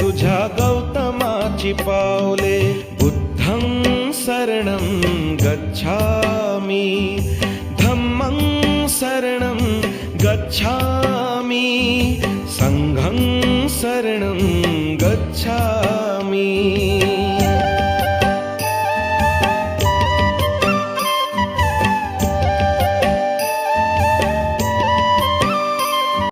तुझ्या गौतमाची पावले. बुद्धं शरणं गच्छामि. धम्मं शरणं गच्छामि. सङ्घं शरणं गच्छामि.